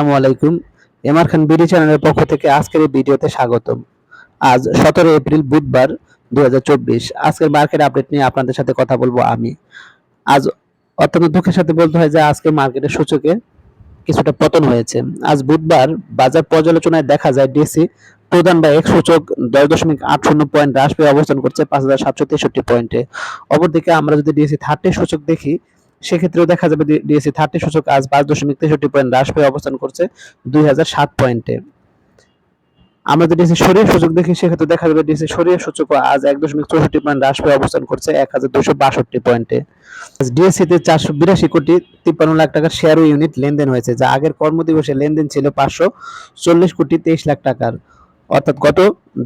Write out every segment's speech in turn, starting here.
আসসালামু আলাইকুম। এমআর খান বিডি চ্যানেলের পক্ষ থেকে আজকের এই ভিডিওতে স্বাগতম। আজ সতেরো এপ্রিল বুধবার দু আজকের মার্কেট আপডেট নিয়ে আপনাদের সাথে কথা বলব আমি। আজ অত্যন্ত দুঃখের সাথে বলতে হয় যে আজকে মার্কেটের সূচকে কিছুটা পতন হয়েছে। আজ বুধবার বাজার পর্যালোচনায় দেখা যায় ডিসি প্রধান বা এক সূচক দশ দশমিক আট শূন্য পয়েন্ট হ্রাস পেয়ে অবস্থান করছে পাঁচ হাজার সাতশো তেষট্টি পয়েন্টে অপরদিকে আমরা যদি ডিএসি থার্টি সূচক দেখি সেক্ষেত্রেও দেখা যাবে ডিএসসি থার্টি সূচক আজ পাঁচ দশমিক তেষট্টি পয়েন্ট হ্রাস পেয়ে অবস্থান করছে দুই হাজার সাত পয়েন্টে। আমরা যদি সরিয়ে সূচক দেখি, সেক্ষেত্রে দেখা যাবে ডিএসসি সরিয়ে সূচক আজ এক দশমিক চৌষট্টি পয়েন্ট হ্রাস পেয়ে অবস্থান করছে এক হাজার দুশো বাষট্টি পয়েন্টে। ডিএসসিতে চারশো বিরাশি কোটি তিপ্পান্ন লাখ টাকার শেয়ার ইউনিট লেনদেন হয়েছে, যা আগের কর্মদিবসে লেনদেন ছিল পাঁচশো চল্লিশ কোটি তেইশ লাখ টাকার। অর্থাৎ গত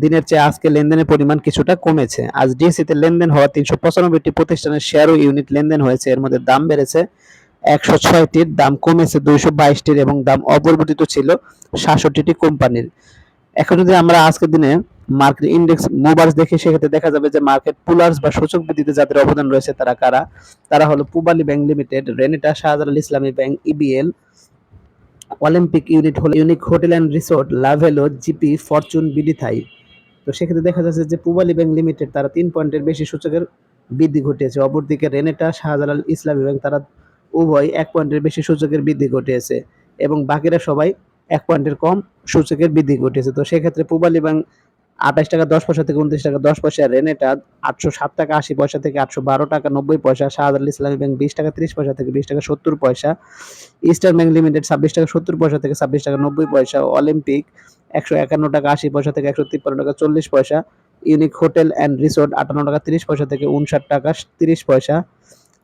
দিনের চেয়ে আজকে লেনদেনের পরিমাণ কিছুটা কমেছে। আজ ডিএসসিতে লেনদেন হওয়া তিনশো পঁচানব্বইটি প্রতিষ্ঠানের শেয়ার ও ইউনিট লেনদেন হয়েছে। এর মধ্যে দাম বেড়েছে একশো ছয়টির, দাম কমেছে দুইশো বাইশটির এবং দাম অপরিবর্তিত ছিল সাতষট্টিটি কোম্পানির। এখন যদি আমরা আজকের দিনে মার্কেট ইন্ডেক্স মুভার্স দেখি, সেক্ষেত্রে দেখা যাবে যে মার্কেট পুলার্স বা সূচক বৃদ্ধিতে যাদের অবদান রয়েছে তারা কারা? তারা হলো Pubali bank limited, Renata Shahjalal Islami bank EBL Olympic unit হলো Unique Hotel and Resort, Lovello, GP, Fortune, BD Thai. তো সেক্ষেত্রে দেখা যাচ্ছে যে পুবালি ব্যাংক লিমিটেড, তারা তিন পয়েন্টের বেশি সূচকের বৃদ্ধি ঘটিয়েছে। অপরদিকে রেনেটা, শাহজালাল ইসলামী ব্যাংক, তারা উভয় এক পয়েন্টের বেশি সূচকের বৃদ্ধি ঘটিয়েছে এবং বাকিরা সবাই এক পয়েন্টের কম সূচকের বৃদ্ধি ঘটিয়েছে। তো সেক্ষেত্রে পুবালি ব্যাংক আঠাশ টাকা, দশ পয়সা থেকে উনত্রিশ টাকা, দশ পয়সা রেনেটা, আটশো সাত টাকা, আশি পয়সা থেকে আটশো বারো টাকা, নব্বই পয়সা, শাহজালাল ইসলামী ব্যাংক বিশ টাকা, ত্রিশ পয়সা থেকে বিশ টাকা, সত্তর পয়সা ইস্টার্ন ব্যাংক লিমিটেড ছাব্বিশ টাকা, সত্তর পয়সা থেকে ছাব্বিশ টাকা, নব্বই পয়সা, অলিম্পিক একশো একান্ন টাকা, আশি পয়সা থেকে একশো তিপ্পান্ন টাকা, চল্লিশ পয়সা, ইউনিক হোটেল অ্যান্ড রিসোর্ট আটান্ন টাকা, তিরিশ পয়সা থেকে উনষাট টাকা, তিরিশ পয়সা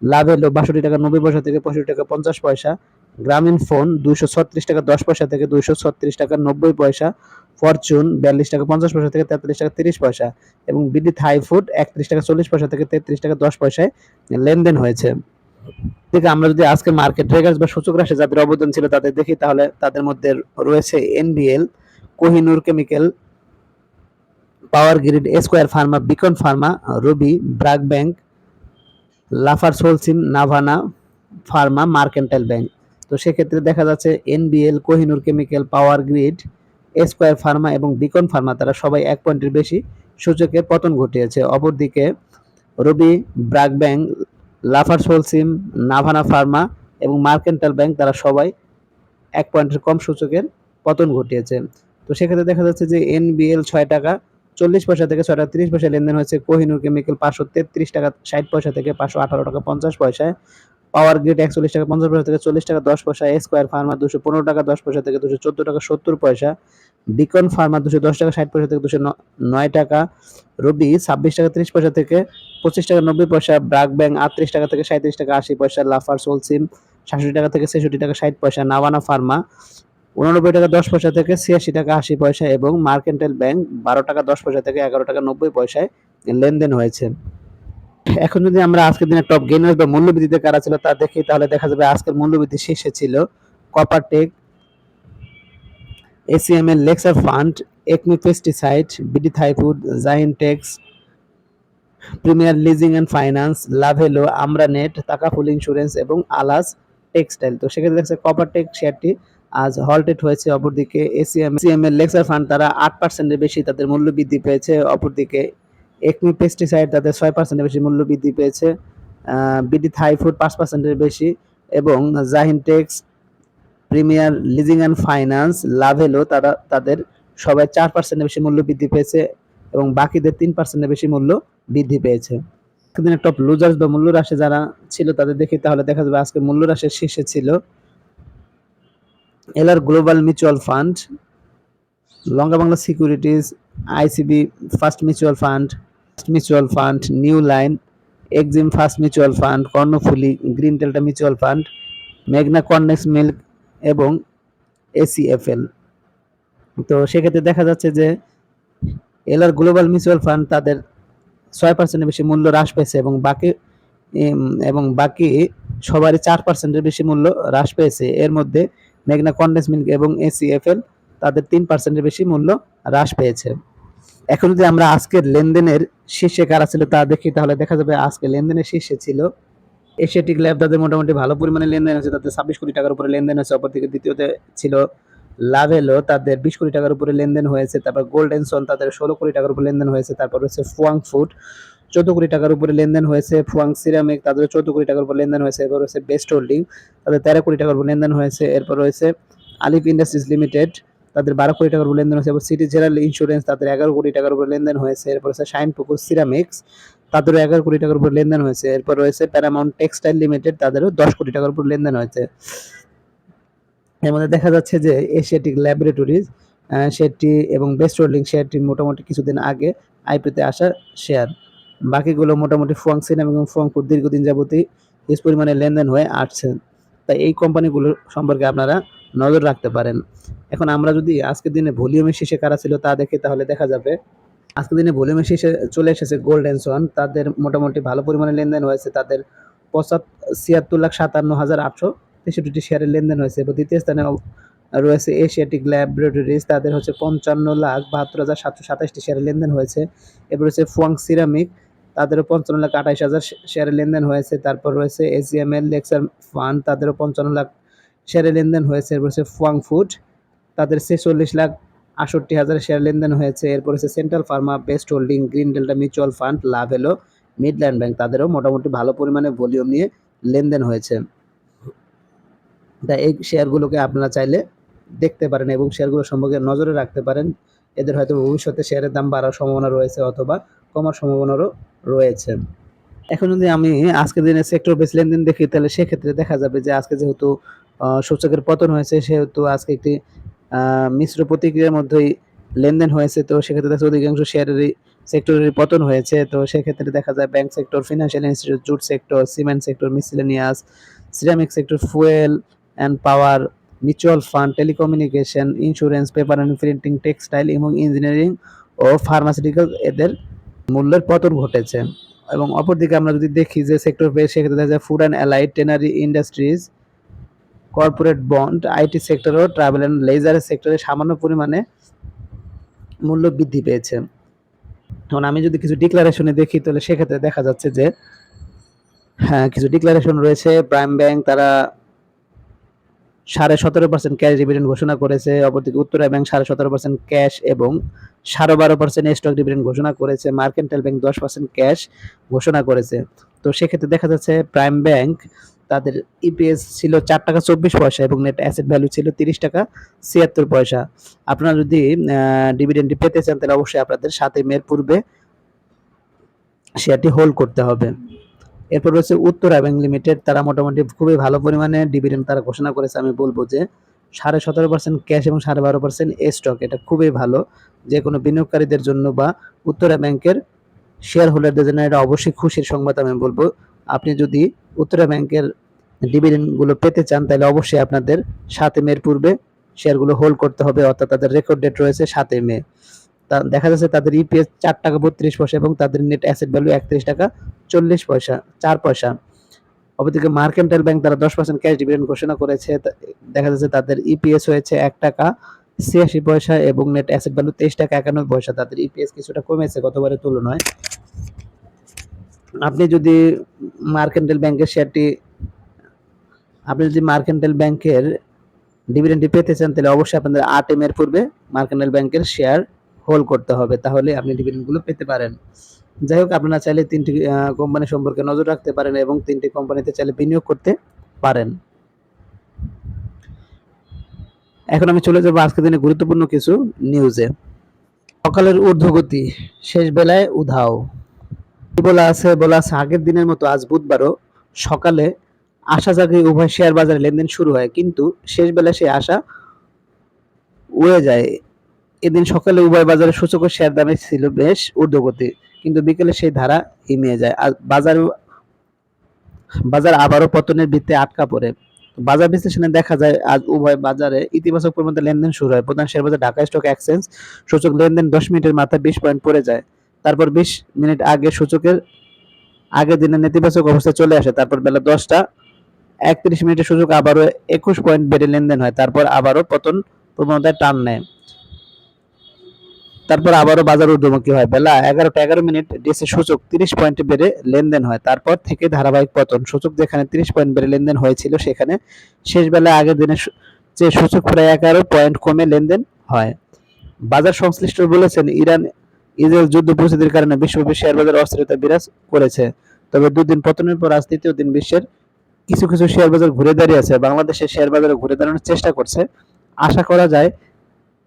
লাভ এলো বাষট্টি টাকা, নব্বই পয়সা থেকে পঁয়ষট্টি টাকা, পঞ্চাশ পয়সা, গ্রামীণ ফোন দুইশো ছত্রিশ টাকা, দশ পয়সা থেকে দুইশো ছত্রিশ টাকা, নব্বই পয়সা ফরচুন বিয়াল্লিশ টাকা পঞ্চাশ পয়সা থেকে তেতাল্লিশ টাকা তিরিশ পয়সা এবং বিডি থাই ফুড একত্রিশ টাকা চল্লিশ পয়সা থেকে তেত্রিশ টাকা দশ পয়সায় লেনদেন হয়েছে। থেকে আমরা যদি আজকে মার্কেট ট্রেগার্স বা সূচক রাশি যাদের অবদান ছিল তাদের দেখি, তাহলে তাদের মধ্যে রয়েছে NBL Kohinoor chemical, power grid, square pharma, beacon pharma, Robi BRAC bank, Lafarge Holcim, Navana pharma, mercantile bank. তো সেক্ষেত্রে দেখা যাচ্ছে NBL Kohinoor chemical, power grid square pharma এবং বিকন ফার্মা, তারা সবাই এক পয়েন্টের বেশি সূচকের পতন ঘটিয়েছে। অপরদিকে Robi BRAC bank Lafarge Holcim Navana Pharma এবং মার্কেন্টাল ব্যাংক, তারা সবাই এক পয়েন্টের কম সূচকের পতন ঘটিয়েছে। তো সেক্ষেত্রে দেখা যাচ্ছে যে এনবিএল ছয় টাকা, চল্লিশ পয়সা থেকে ছয় টাকা তিরিশ পয়সা লেনদেন হয়েছে। কোহিনুর কেমিক্যাল পাঁচশো তেত্রিশ টাকা, ষাট পয়সা থেকে পাঁচশো আঠারো টাকা, পঞ্চাশ পয়সায় পাওয়ার গ্রিড একচল্লিশ টাকা, পঞ্চাশ পয়সা থেকে চল্লিশ টাকা, দশ পয়সা স্কোয়ার ফার্মা দুশো পনেরো টাকা, দশ পয়সা থেকে দুশো চোদ্দ টাকা, সত্তর পয়সা। বিকন ফার্মা দুশো দশ টাকা, ষাট পয়সা থেকে দুশো নয় টাকা। রবি ছাব্বিশ টাকা, ত্রিশ পয়সা থেকে পঁচিশ টাকা, নব্বই পয়সা। ব্রাক ব্যাংক আটত্রিশ টাকা থেকে সাঁত্রিশ টাকা, আশি পয়সা। লাফার সোলসিম সাতষট্টি টাকা থেকে ছেষট্টি টাকা, ষাট পয়সা। নাভানা ফার্মা উননব্বই টাকা, দশ পয়সা থেকে ছিয়াশি টাকা, আশি পয়সা এবং মার্কেন্টাইল ব্যাংক বারো টাকা, দশ পয়সা থেকে এগারো টাকা, নব্বই পয়সায় লেনদেন হয়েছে। এখন যদি আমরা আজকের দিনে টপ গেইনার বা মূল্যবৃদ্ধিতে কারা ছিল তা দেখি, তাহলে দেখা যাবে আজকের মূল্যবৃদ্ধি শীর্ষে ছিল copper Coppertech ACML Lexar fund Acme pesticide BD Thai food জাইনটেক্স Premier Leasing and Finance Lovello আমরানেট তাকাফুল ইন্স্যুরেন্স এবং আলাস টেক্সটাইল তো সেক্ষেত্রে দেখছে কপারটেক শেয়ারটি আজ হলটেড হয়েছে অপরদিকে এসিএম এসিএমএল লেক্সার ফান্ড তারা আট পার্সেন্টের বেশি তাদের মূল্য বৃদ্ধি পেয়েছে অপরদিকে একমি পেস্টিসাইড তাদের ছয় পার্সেন্টের বেশি মূল্য বৃদ্ধি পেয়েছে বিডি থাই ফুড পাঁচ পার্সেন্টের বেশি এবং জাহিনটেক্স Premier Leasing and Finance Lovello তারা তাদের সবাই চার পার্সেন্টের বেশি মূল্য বৃদ্ধি পেয়েছে এবং বাকিদের তিন পার্সেন্টের বেশি মূল্য বৃদ্ধি পেয়েছে। দিনের টপ লুজার্স বা মূল্য রাশি যারা ছিল তাদের দেখি তাহলে দেখা যাবে আজকে মূল্য রাশির শীর্ষে ছিল। LR global mutual fund Lanka Bangla securities ICB first mutual fund mutual fund new line Exim first mutual fund Karnaphuli green delta mutual fund মেঘনা কর্নেক্স মিল্ক এবং এসিএফএল তো সেক্ষেত্রে দেখা যাচ্ছে যে এলআর গ্লোবাল মিউচুয়াল ফান্ড তাদের ছয় পার্সেন্টের বেশি মূল্য হ্রাস পেয়েছে এবং বাকি এবং বাকি সবারই চার পার্সেন্টের বেশি মূল্য হ্রাস পেয়েছে। এর মধ্যে মেঘনা কন্ডেন্স মিল্ক এবং এসিএফএল তাদের তিন পার্সেন্টের বেশি মূল্য হ্রাস পেয়েছে। এখন যদি আমরা আজকের লেনদেনের শীর্ষে কারা ছিল তা দেখি, তাহলে দেখা যাবে আজকে লেনদেনের শীর্ষে ছিল এশিয়াটিক ল্যাব, তাদের মোটামুটি ভালো পরিমাণে লেনদেন হয়েছে, তাদের ছাব্বিশ কোটি টাকার উপরে লেনদেন হয়েছে, অপরদিকে দ্বিতীয়তে ছিল লাভেলো তাদের বিশ কোটি টাকার উপরে লেনদেন হয়েছে, তারপর গোল্ডেন সন তাদের ষোলো কোটি টাকার উপরে লেনদেন হয়েছে, তারপর হচ্ছে ফুয়াং ফুড চোদ্দ কোটি টাকার উপরে লেনদেন হয়েছে ফুয়াং সিরামিক তাদের চোদ্দ কোটি টাকার উপর লেনদেন হয়েছে, এরপর হচ্ছে বেস্ট হোল্ডিং তাদের তেরো কোটি টাকার উপর লেনদেন হয়েছে, এরপর রয়েছে আলিফ ইন্ডাস্ট্রিজ লিমিটেড তাদের বারো কোটি টাকার উপর লেনদেন হয়েছে এরপর সিটি জেনারেল ইন্স্যুরেন্স তাদের এগারো কোটি টাকার উপর লেনদেন হয়েছে, এরপর হচ্ছে শাইন পুকুর সিরামিক্স তাদেরও এগারো কোটি টাকার উপর লেনদেন হয়েছে, এরপর রয়েছে প্যারামাউন্ট টেক্সটাইল লিমিটেড তাদেরও দশ কোটি টাকার উপর লেনদেন হয়েছে। এর মধ্যে দেখা যাচ্ছে যে এশিয়াটিক ল্যাবরেটরিজ সেটি এবং বেস্ট হোল্ডিং শেয়ারটি মোটামুটি কিছুদিন আগে আইপিতে আসা শেয়ার। বাকিগুলো মোটামুটি ফুয়াং সিনেম এবং ফুয়াংপুর দীর্ঘদিন যাবতই হিস পরিমাণে লেনদেন হয়ে আসছে। তাই এই কোম্পানিগুলো সম্পর্কে আপনারা নজর রাখতে পারেন। এখন আমরা যদি আজকের দিনে ভলিউমের শীর্ষে কারা ছিল তা দেখি তাহলে দেখা যাবে, আজকের দিনে ভলিউমের শীর্ষে চলে এসেছে গোল্ডেন সন তাদের মোটামুটি ভালো পরিমাণে লেনদেন হয়েছে। তাদের পঁচাত্তর ছিয়াত্তর লাখ সাতান্ন হাজার আটশো তেষট্টি শেয়ারের লেনদেন হয়েছে। এবং দ্বিতীয় স্থানে রয়েছে এশিয়াটিক ল্যাবরেটরিজ তাদের হচ্ছে পঞ্চান্ন লাখ বাহাত্তর হাজার সাতশো সাতাশটি শেয়ারের লেনদেন হয়েছে। এরপর রয়েছে ফুয়াং সিরামিক তাদেরও পঞ্চান্ন লাখ আঠাশ হাজার শেয়ারের লেনদেন হয়েছে। তারপর রয়েছে এসিএমএল লেক্সার ফান্ড তাদেরও পঞ্চান্ন লাখ শেয়ারের লেনদেন হয়েছে, এরপর হচ্ছে ফুয়াং ফুড তাদের ছেচল্লিশ লাখ আষট্টি হাজার শেয়ার লেনদেন হয়েছে, এরপর হচ্ছে Central Pharma Best Holding Green Delta mutual fund Lovello Midland bank তাদেরও মোটামুটি ভালো পরিমাণে ভলিউম নিয়ে লেনদেন হয়েছে। তাই এই শেয়ারগুলোকে আপনারা চাইলে দেখতে পারেন এবং শেয়ারগুলো সম্পর্কে নজরে রাখতে পারেন। এদের হয়তো ভবিষ্যতে শেয়ারের দাম বাড়ার সম্ভাবনা রয়েছে অথবা কমার সম্ভাবনারও রয়েছে। এখন যদি আমি আজকের দিনে সেক্টর বেস লেনদেন দেখি, তাহলে সেক্ষেত্রে দেখা যাবে যে আজকে যেহেতু সূচকের পতন হয়েছে, সেহেতু আজকে একটি মিশ্র প্রতিক্রিয়ার মধ্যেই লেনদেন হয়েছে, তো সেক্ষেত্রে দেখা অধিকাংশ শেয়ারেরই সেক্টরের পতন হয়েছে, তো সেক্ষেত্রে দেখা যায় bank sector financial institute jute sector cement sector miscellaneous ceramic sector fuel and power mutual fund telecommunication insurance paper and printing textile এবং ইঞ্জিনিয়ারিং ও ফার্মাসিউটিক্যাল এদের মূল্যের পতন ঘটেছে। এবং অপরদিকে আমরা যদি দেখি যে সেক্টর পেয়ে সেক্ষেত্রে দেখা যায় food and allied tannery industries corporate bond, IT sector O travel and লেজারের সেক্টরে সামান্য পরিমাণে মূল্য বৃদ্ধি পেয়েছে। এখন আমি যদি কিছু ডিক্লারেশনে দেখি, তাহলে সেক্ষেত্রে দেখা যাচ্ছে যে হ্যাঁ কিছু ডিক্লারেশন রয়েছে। প্রাইম ব্যাংক তারা সাড়ে সতেরো পার্সেন্ট ক্যাশ ডিভিডেন্ড ঘোষণা করেছে, অপরদিকে উত্তরা ব্যাংক সাড়ে সতেরো পার্সেন্ট ক্যাশ এবং সাড়ে বারো পার্সেন্ট স্টক ডিভিডেন্ড ঘোষণা করেছে। মার্কেন্টাইল ব্যাংক দশ পার্সেন্ট ক্যাশ ঘোষণা করেছে। তো সেক্ষেত্রে দেখা যাচ্ছে প্রাইম ব্যাংক তাদের ইপিএস ছিল চার টাকা চব্বিশ পয়সা এবং নেট অ্যাসেট ভ্যালু ছিল তিরিশ টাকা ছিয়াত্তর পয়সা। আপনারা যদি ডিভিডেন্ডটি পেতে চান, তাহলে অবশ্যই আপনাদের সাতই মের পূর্বে শেয়ারটি হোল্ড করতে হবে। এরপর রয়েছে উত্তরা ব্যাংক লিমিটেড তারা মোটামুটি খুবই ভালো পরিমাণে ডিভিডেন্ড তারা ঘোষণা করেছে। আমি বলব যে, সাড়ে সতেরো পার্সেন্ট ক্যাশ এবং সাড়ে বারো পার্সেন্ট এ স্টক এটা খুবই ভালো। যে কোনো বিনিয়োগকারীদের জন্য বা উত্তরা ব্যাংকের শেয়ার হোল্ডারদের জন্য এটা অবশ্যই খুশির সংবাদ আমি বলব। আপনি যদি উত্তরা ব্যাংকের ডিভিডেন্ডগুলো পেতে চান, তাহলে অবশ্যই আপনাদের সাতই মের পূর্বে শেয়ারগুলো হোল্ড করতে হবে, অর্থাৎ তাদের রেকর্ড ডেট রয়েছে সাতই মে। তা দেখা যাচ্ছে তাদের ইপিএস চার টাকা বত্রিশ পয়সা এবং তাদের নেট অ্যাসেট ভ্যালু একত্রিশ টাকা চল্লিশ পয়সা, চার পয়সা। অপরদিকে মার্কেন্টাইল ব্যাংক তারা দশ পার্সেন্ট ক্যাশ ডিভিডেন্ড ঘোষণা করেছে দেখা যাচ্ছে তাদের ইপিএস হয়েছে এক টাকা ছিয়াশি পয়সা এবং নেট অ্যাসেট ভ্যালু তেইশ টাকা একানব্বই পয়সা। তাদের ইপিএস কিছুটা কমেছে, গতবারের তুলনায়। আপনি যদি মার্কেন্টাইল ব্যাংকের শেয়ারটি আপনি যদি মার্কেন্টাইল ব্যাংকের ডিভিডেন্ডটি পেতে চান, তাহলে অবশ্যই আপনাদের আট এম এর পূর্বে মার্কেন্টাইল ব্যাংকের শেয়ার হোল্ড করতে হবে, তাহলে আপনি ডিভিডেন্ডগুলো পেতে পারেন। যাই হোক, আপনারা চাইলে তিনটি কোম্পানি সম্পর্কে নজর রাখতে পারেন এবং তিনটি কোম্পানিতে চাইলে বিনিয়োগ করতে পারেন। এখন আমি চলে যাব আজকের দিনে গুরুত্বপূর্ণ কিছু নিউজে সকালের ঊর্ধ্বগতি, শেষ বেলায় উধাও। বলা আছে বলা আছে, আগের দিনের মতো আজ বুধবারও সকালে আশা জাগে উভয় শেয়ার বাজারে লেনদেন শুরু হয়, কিন্তু শেষ বেলায় সেই আশা উড়ে যায়। এদিন সকালে উভয় বাজারে সূচক শেয়ার দামে ছিল বেশ ঊর্ধ্বগতি, কিন্তু বিকেলে সেই ধারা হিমিয়ে যায়। আর বাজার বাজার আবারও পতনের ভিত্তে আটকা পড়ে। বাজার বিশ্লেষণে দেখা যায়, আজ উভয় বাজারে ইতিবাচক পরিমাণে লেনদেন শুরু হয়। প্রধান শেয়ার বাজার ঢাকা স্টক এক্সচেঞ্জ সূচক লেনদেন দশ মিনিটের মাথায় বিশ পয়েন্ট পড়ে যায়। তারপর বিশ মিনিট আগে সূচকের আগের দিনে নেতিবাচক অবস্থায় চলে আসে, তারপর বেলা দশটা, একত্রিশ মিনিটে সূচক আবারও একুশ পয়েন্ট বেড়ে লেনদেন হয়, তারপর আবারও পতন প্রবণতায় টান নেয়। তারপর আবারও বাজার ঊর্ধ্বমুখী হয়, বেলা এগারোটা এগারো মিনিট ডিএসসি সূচক তিরিশ পয়েন্ট বেড়ে লেনদেন হয়, তারপর থেকে ধারাবাহিক পতন, সূচক যেখানে তিরিশ পয়েন্ট বেড়ে লেনদেন হয়েছিল সেখানে শেষ বেলা আগের দিনে চেয়ে সূচক প্রায় এগারো পয়েন্ট কমে লেনদেন হয়। বাজার সংশ্লিষ্ট বলেছেন, ইরান ইসরায়েল যুদ্ধ পরিস্থিতির কারণে বিশ্বব্যাপী শেয়ার বাজার অস্থিরতা বিরাজ করেছে। তবে দুদিন পতনের পর আজ তৃতীয় দিন বিশ্বের কিছু কিছু শেয়ার বাজার ঘুরে দাঁড়িয়ে আছে। বাংলাদেশের শেয়ার বাজারে ঘুরে দাঁড়ানোর চেষ্টা করছে। আশা করা যায়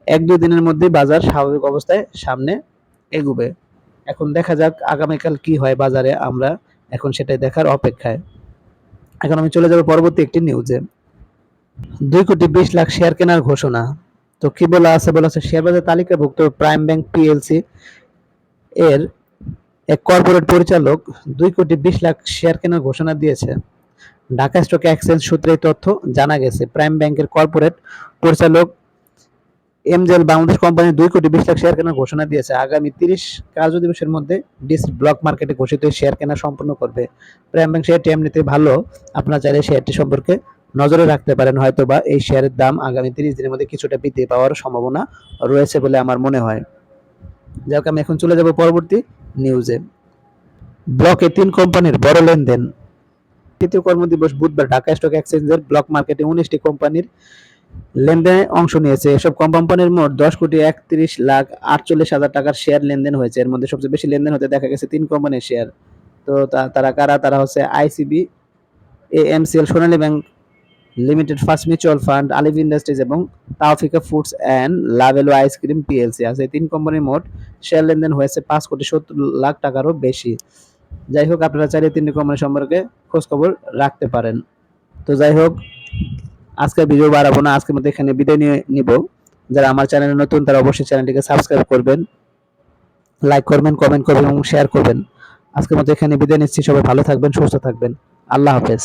এক দুই দিনের মধ্যে বাজার স্বাভাবিক অবস্থায় সামনে এগুবে। এখন দেখা যাক আগামীকাল কি হয় বাজারে। আমরা এখন সেটাই দেখার অপেক্ষায়। এখন আমি চলে যাব পরবর্তী একটি নিউজে দুই কোটি বিশ লাখ শেয়ার কেনার ঘোষণা। তো কি বলা আছে? বলা আছে, শেয়ার বাজার তালিকাভুক্ত প্রাইম ব্যাংক পিএলসি এর এক কর্পোরেট পরিচালক দুই কোটি বিশ লাখ শেয়ার কেনার ঘোষণা দিয়েছে। ঢাকা স্টক এক্সচেঞ্জ সূত্রে তথ্য জানা গেছে প্রাইম ব্যাংকের কর্পোরেট পরিচালক এমজেল বাংলাদেশ কোম্পানি দুই কোটি বিশ লাখ শেয়ার কেনার ঘোষণা দিয়েছে। আগামী তিরিশ কার্য দিবসের মধ্যে ডিস ব্লক মার্কেটে ঘোষিত শেয়ার কেনা সম্পন্ন করবে। প্রাইম ব্যাংক শেয়ারটি এমনিতে ভালো, আপনারা চাইলে শেয়ারটি সম্পর্কে নজরে রাখতে পারেন হয়তো বা এই শেয়ারের দাম আগামী তিরিশ দিনের মধ্যে কিছুটা বৃদ্ধি পাওয়ার সম্ভাবনা রয়েছে বলে আমার মনে হয়। যাই হোক, আমি এখন চলে যাব পরবর্তী নিউজে ব্লকে তিন কোম্পানির বড় লেনদেন। তৃতীয় কর্মদিবস বুধবার ঢাকা স্টক এক্সচেঞ্জের ব্লক মার্কেটে উনিশটি কোম্পানির লেনদেনে অংশ নিয়েছে। এসব কোম্পানির মোট দশ কোটি একত্রিশ লাখ আটচল্লিশ হাজার টাকার শেয়ার লেনদেন হয়েছে। এর মধ্যে সবচেয়ে বেশি লেনদেন হতে দেখা গেছে তিন কোম্পানির শেয়ার তো তারা কারা? তারা হচ্ছে ICB AMCL Sonali bank limited first mutual fund আলিভ industries এবং Tawfika foods and Lovello ice cream PLC আছে। এই তিন কোম্পানির মোট শেয়ার লেনদেন হয়েছে পাঁচ কোটি সত্তর লাখ টাকারও বেশি। যাই হোক, আপনারা চাইলে তিনটি কোম্পানি সম্পর্কে খোঁজ খবর রাখতে পারেন। তো যাই হোক, আজকের ভিডিও বাড়াবো না, আজকের মধ্যে এখানে বিদায় নিয়ে নিব। যারা আমার চ্যানেলে নতুন, তারা অবশ্যই চ্যানেলটিকে সাবস্ক্রাইব করবেন লাইক করবেন কমেন্ট করবেন এবং শেয়ার করবেন। আজকের মতো এখানে বিদায় নিচ্ছি, সবাই ভালো থাকবেন, সুস্থ থাকবেন। আল্লাহ হাফেজ।